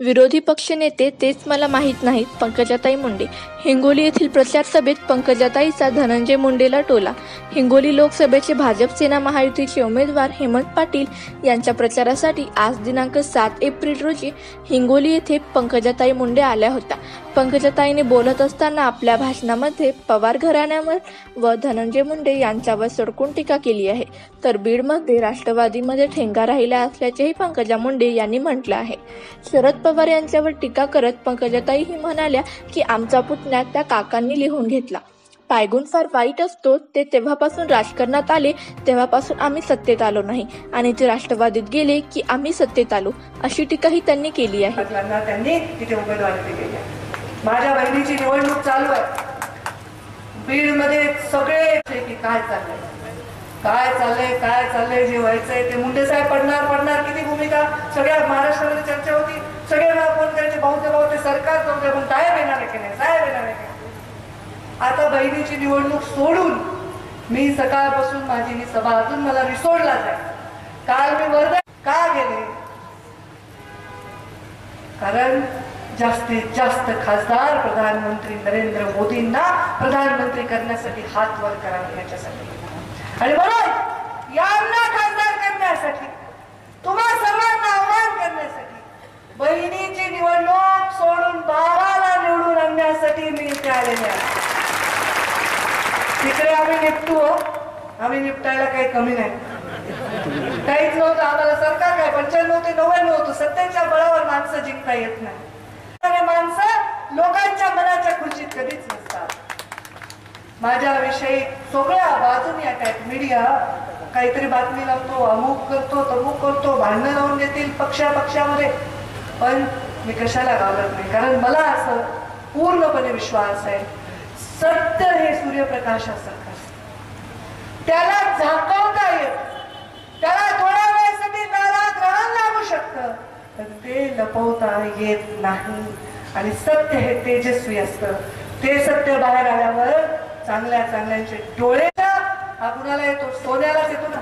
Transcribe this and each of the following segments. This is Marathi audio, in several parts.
विरोधी पक्षनेते तेच मला माहीत नाहीत पंकजाताई मुंडे. हिंगोली येथील प्रचार सभेत पंकजाताईचा धनंजय मुंडेला टोला. हिंगोली लोकसभेचे भाजप सेना महायुतीचे उमेदवार हेमंत पाटील यांच्या प्रचारासाठी आज दिनांक सात एप्रिल रोजी हिंगोली येथे पंकजाताई मुंडे आल्या होत्या. पंकजाताईने बोलत असताना आपल्या भाषणामध्ये पवार घराण्यावर व धनंजय मुंडे यांच्यावर सडकून टीका केली आहे. तर बीडमध्ये राष्ट्रवादीमध्ये ठेंगा राहिला असल्याचेही पंकजा मुंडे यांनी म्हटलं आहे. शरद पवार यांच्यावर टीका करत पंकजाताई ही म्हणाल्या की आमचा पुतण्या त्या काकांनी लिहून घेतला. पायगुण फार वाईट असतो ते तेव्हापासून राजकारणात आले तेव्हापासून आम्ही सत्तेत आलो नाही. आणि ते राष्ट्रवादीत गेले की आम्ही सत्तेत आलो अशी टीकाही त्यांनी केली आहे. त्यांनी तिथे उमेदवारी दिलेली आहे. माझ्या बहिणीची निवडणूक चालू आहे. बीडमध्ये सगळे की काय चाललंय? काय चाललंय? काय चाललंय? जे व्हायचंय ते मुंडे साहेब पडणार पडणार. किती भूमिका? सगळ्या महाराष्ट्रामध्ये चर्चा होती. सगळे मला फोन करायचे भाऊ ते भाऊ ते सरकार तुमचे पण साहेब येणार आहे की नाही? साहेब येणार आहे नाही? आता बहिणीची निवडणूक सोडून मी सकाळपासून माझी ही सभा अजून मला रिसोडला जाय काल मी वर्धा का गेले? कारण जास्तीत जास्त खासदार प्रधानमंत्री नरेंद्र मोदींना प्रधानमंत्री करण्यासाठी हात वर करावे याच्यासाठी आणि म्हणून यांना खासदार करण्यासाठी तुम्हा सर्वांना आव्हान करण्यासाठी बहिणीची निवडणूक सोडून बाबाला निवडून आणण्यासाठी मी इथे आलेले आहे. तिकडे आम्ही निपटू हो. आम्ही निपटायला काही कमी नाही. काहीच नव्हतं आम्हाला सरकार काय पंच्याण्णव ते नव्याण्णव होतं. सत्तेच्या बळावर माणसं जिंकता येत नाही. माणसं लोकांच्या मनाच्या खुर्चीत कधीच नसतात. माझ्याविषयी सगळ्या बाजूनी अटॅक मीडिया काहीतरी बातमी लावतो अमुक करतो तमुक करतो भांडणं लावून देतील पक्षा पक्षामध्ये. पण मी कशाला घालत नाही. कारण मला असं पूर्णपणे विश्वास आहे सत्य हे सूर्यप्रकाशासारखं त्याला झाका येत त्याला थोड्या वेळासाठी त्याला ग्रहण लागू तर ते लपवता येत नाही. आणि सत्य हे तेजस्वी असतं. ते सत्य बाहेर आल्यावर चांगल्या चांगल्यांचे डोळे कुणाला येतो? सोन्यालाच येतो ना.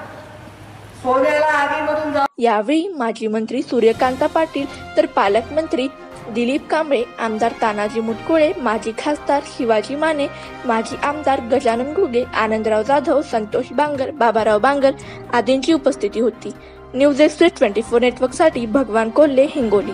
सोन्याला आगीमधून जा यावेळी माजी मंत्री सूर्यकांता पाटील तर पालकमंत्री दिलीप कांबळे आमदार तानाजी मुटकुळे माजी खासदार शिवाजी माने माजी आमदार गजानन घुगे आनंदराव जाधव संतोष बांगर बाबाराव बांगर आदींची उपस्थिती होती. न्यूज एक्सप्रेस ट्वेंटी फोर नेटवर्कसाठी भगवान कोल्हे हिंगोली.